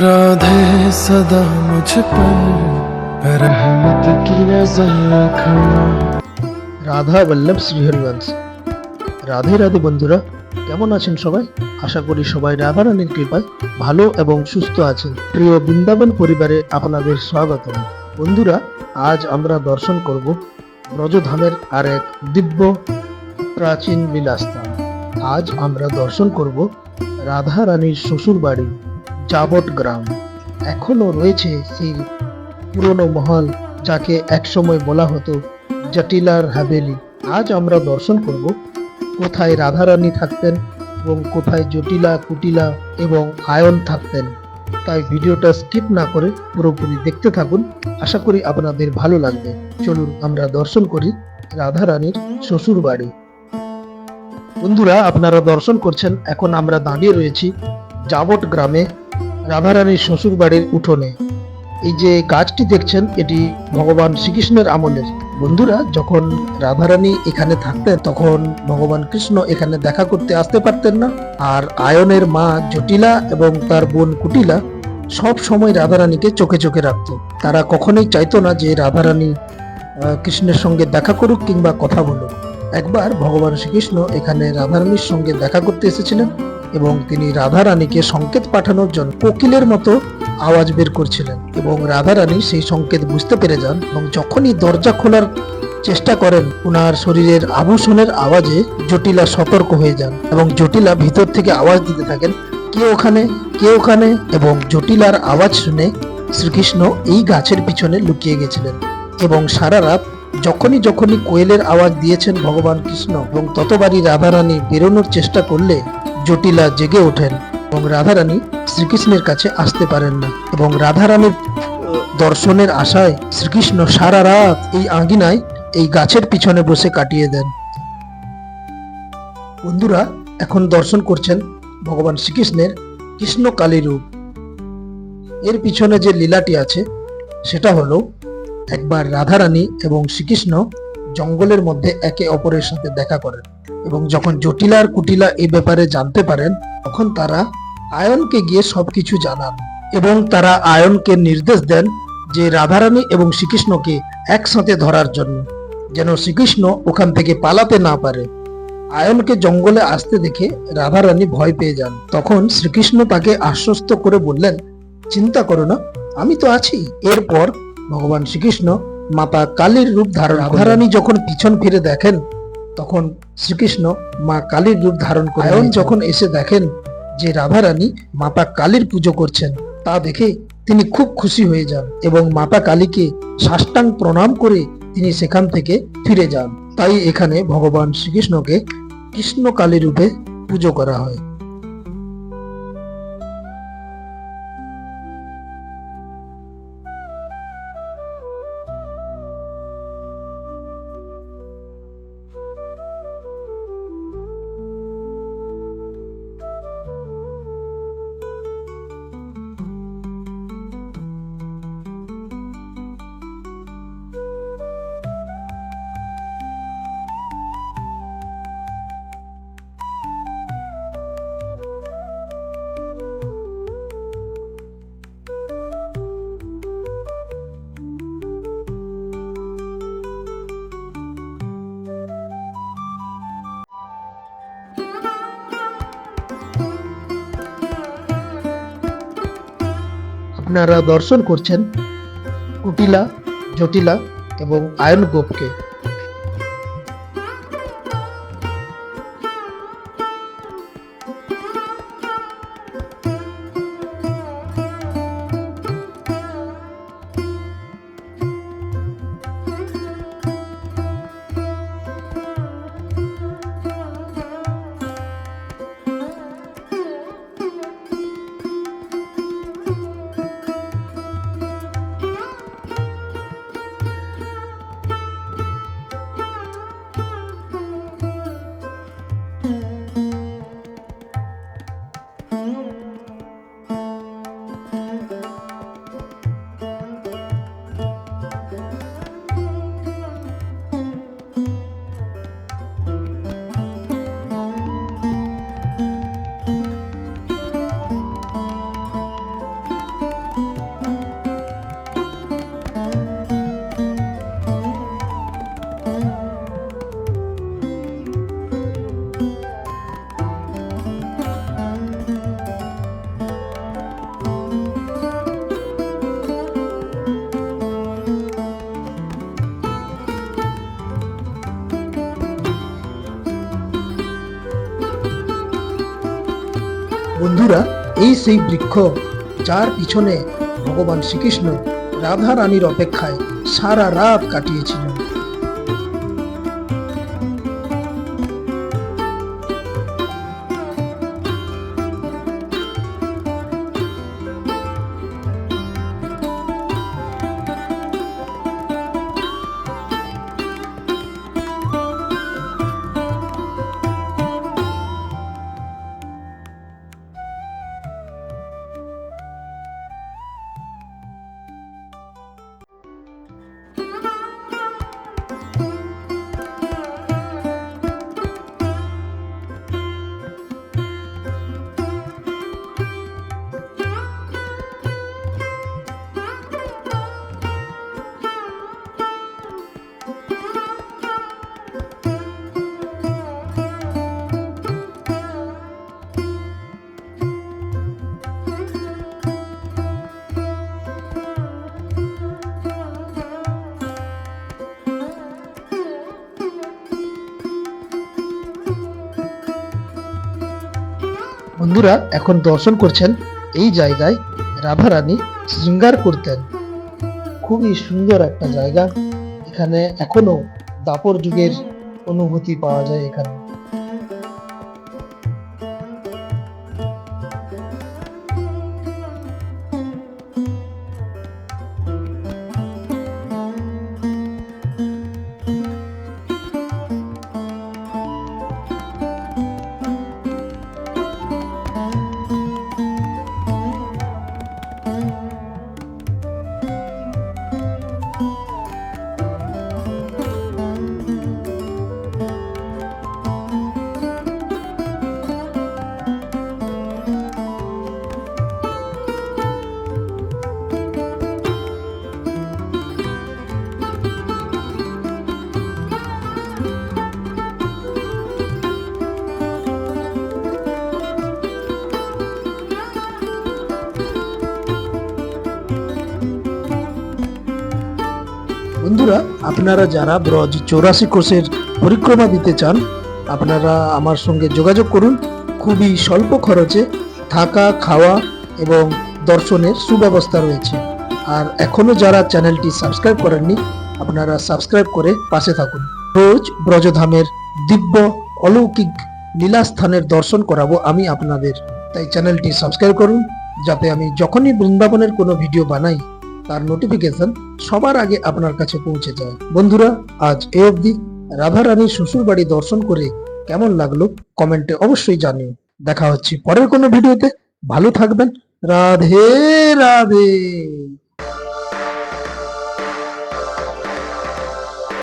राधे सदा मुझ पर रहमत की नजर रखना রাধা বল্লভ শ্রীহরিবংশ রাধে রাধে বন্ধুরা কেমন আছেন সবাই আশা করি সবাই রাধা রানীর কৃপায় ভালো এবং সুস্থ আছেন প্রিয় বৃন্দাবন পরিবারে আপনাদের স্বাগত বন্ধুরা আজ আমরা দর্শন করব ব্রজধামের আর এক দিব্য প্রাচীন বিলাসস্থান আজ আমরা দর্শন করব রাধা রানীর শ্বশুর বাড়ি জাবট গ্রাম এখনও রয়েছে সেই পুরনো মহল যাকে একসময় বলা হতো জটিলার হাভেলি। আজ আমরা দর্শন করব কোথায় রাধারানী থাকতেন এবং কোথায় জটিলা, কুটিলা এবং আয়ন থাকতেন। তাই ভিডিওটা স্কিপ না করে পুরোপুরি দেখতে থাকুন। আশা করি আপনাদের ভালো লাগবে। চলুন আমরা দর্শন করি রাধারানীর শ্বশুর বাড়ি। বন্ধুরা, আপনারা দর্শন করছেন। এখন আমরা দাঁড়িয়ে রয়েছি জাবট গ্রামে রাধারানীর শ্বশুর বাড়ির উঠোনে। এই যে গাছটি দেখছেন, এটি ভগবান শ্রীকৃষ্ণের আমলের। বন্ধুরা, যখন রাধারানী এখানে থাকতেন, তখন ভগবান কৃষ্ণ এখানে দেখা করতে আসতে পারতেন না। আর আয়নের মা জটিলা এবং তার বোন কুটিলা সব সময় রাধারানীকে চোখে চোখে রাখত। তারা কখনোই চাইতো না যে রাধারানী কৃষ্ণের সঙ্গে দেখা করুক কিংবা কথা বলুক। একবার ভগবান শ্রীকৃষ্ণ এখানে রাধারানীর সঙ্গে দেখা করতে এসেছিলেন। এবং তিনি রাধারানীকে সংকেত পাঠানোর জন্য কোকিলের মতো আওয়াজ বের করছিলেন এবং রাধারানী সেই সংকেত বুঝতে পেরে যান এবং যখনই দরজা খোলার চেষ্টা করেন ওনার শরীরের আভূষণের আওয়াজে জটিলা সতর্ক হয়ে যান এবং জটিলা ভিতর থেকে আওয়াজ দিতে থাকেন, কে ওখানে? কে ওখানে? এবং জটিলার আওয়াজ শুনে শ্রীকৃষ্ণ এই গাছের পিছনে লুকিয়ে গেছিলেন এবং সারা রাত যখনই যখনই কোয়েলের আওয়াজ দিয়েছেন ভগবান কৃষ্ণ এবং ততবারই রাধারানী বেরোনোর চেষ্টা করলে জটিলা জেগে ওঠেন এবং রাধারানী শ্রীকৃষ্ণের কাছে আসতে পারেন না এবং রাধারানীর দর্শনের আশায় শ্রীকৃষ্ণ সারা রাত এই আঙ্গিনায় এই গাছের পিছনে বসে কাটিয়ে দেন। বন্ধুরা, এখন দর্শন করছেন ভগবান শ্রীকৃষ্ণের কৃষ্ণকালী রূপ। এর পিছনে যে লীলাটি আছে, সেটা হলো একবার রাধারানী এবং শ্রীকৃষ্ণ জঙ্গলের মধ্যে একে অপরের সাথে দেখা করেন। এবং যখন জটিলা আর কুটিলা এই ব্যাপারে জানতে পারেন, তখন তারা আয়নকে গিয়ে সবকিছু জানান এবং তারা আয়নকে নির্দেশ দেন যে রাধারানী এবং শ্রীকৃষ্ণকে একসাথে ধরার জন্য, যেন শ্রীকৃষ্ণ ওখান থেকে পালাতে না পারে। আয়নকে জঙ্গলে আসতে দেখে রাধারানী ভয় পেয়ে যান। তখন শ্রীকৃষ্ণ তাকে আশ্বস্ত করে বললেন, চিন্তা করো না, আমি তো আছি। এরপর ভগবান শ্রীকৃষ্ণ মাতা কালীর রূপ ধারণ রাধারানী যখন পিছন ফিরে দেখেন তখন শ্রীকৃষ্ণ মা কালীর রূপ ধারণ করে যখন এসে দেখেন যে রাধারানী মাতা কালীর পুজো করছেন, তা দেখে তিনি খুব খুশি হয়ে যান এবং মাতা কালীকে সাষ্টাং প্রণাম করে তিনি সেখান থেকে ফিরে যান। তাই এখানে ভগবান শ্রীকৃষ্ণকে কৃষ্ণ কালী রূপে পুজো করা হয়। আপনারা দর্শন করছেন কুটিলা জটিলা এবং আয়ন গোপকে বন্ধুরা এই সেই বৃক্ষ যার পিছনে ভগবান শ্রীকৃষ্ণ রাধা রানীর অপেক্ষায় সারা রাত কাটিয়েছিলেন। বন্ধুরা এখন দর্শন করছেন এই জায়গায় রাভা রানী শৃঙ্গার করতেন। খুবই সুন্দর একটা জায়গা। এখানে এখনও দাপর যুগের অনুভূতি পাওয়া যায় এখানে। বন্ধুরা, আপনারা যারা ব্রজ চৌরাশি কোষের পরিক্রমা দিতে চান, আপনারা আমার সঙ্গে যোগাযোগ করুন। খুবই স্বল্প খরচে থাকা, খাওয়া এবং দর্শনের সুব্যবস্থা রয়েছে। আর এখনও যারা চ্যানেলটি সাবস্ক্রাইব করেননি, আপনারা সাবস্ক্রাইব করে পাশে থাকুন। রোজ ব্রজধামের দিব্য, অলৌকিক লীলাস্থানের দর্শন করাবো আমি আপনাদের। তাই চ্যানেলটি সাবস্ক্রাইব করুন, যাতে আমি যখনই বৃন্দাবনের কোনো ভিডিও বানাই তার নোটিফিকেশন সবার আগে আপনার কাছে পৌঁছে যায়। বন্ধুরা, আজ এ অবধি রাধা রানীর শ্বশুর বাড়ি দর্শন করে কেমন লাগল কমেন্টে অবশ্যই জানিও। দেখা হচ্ছে পরের কোনো ভিডিওতে। ভালো থাকবেন। রাধে রাধে।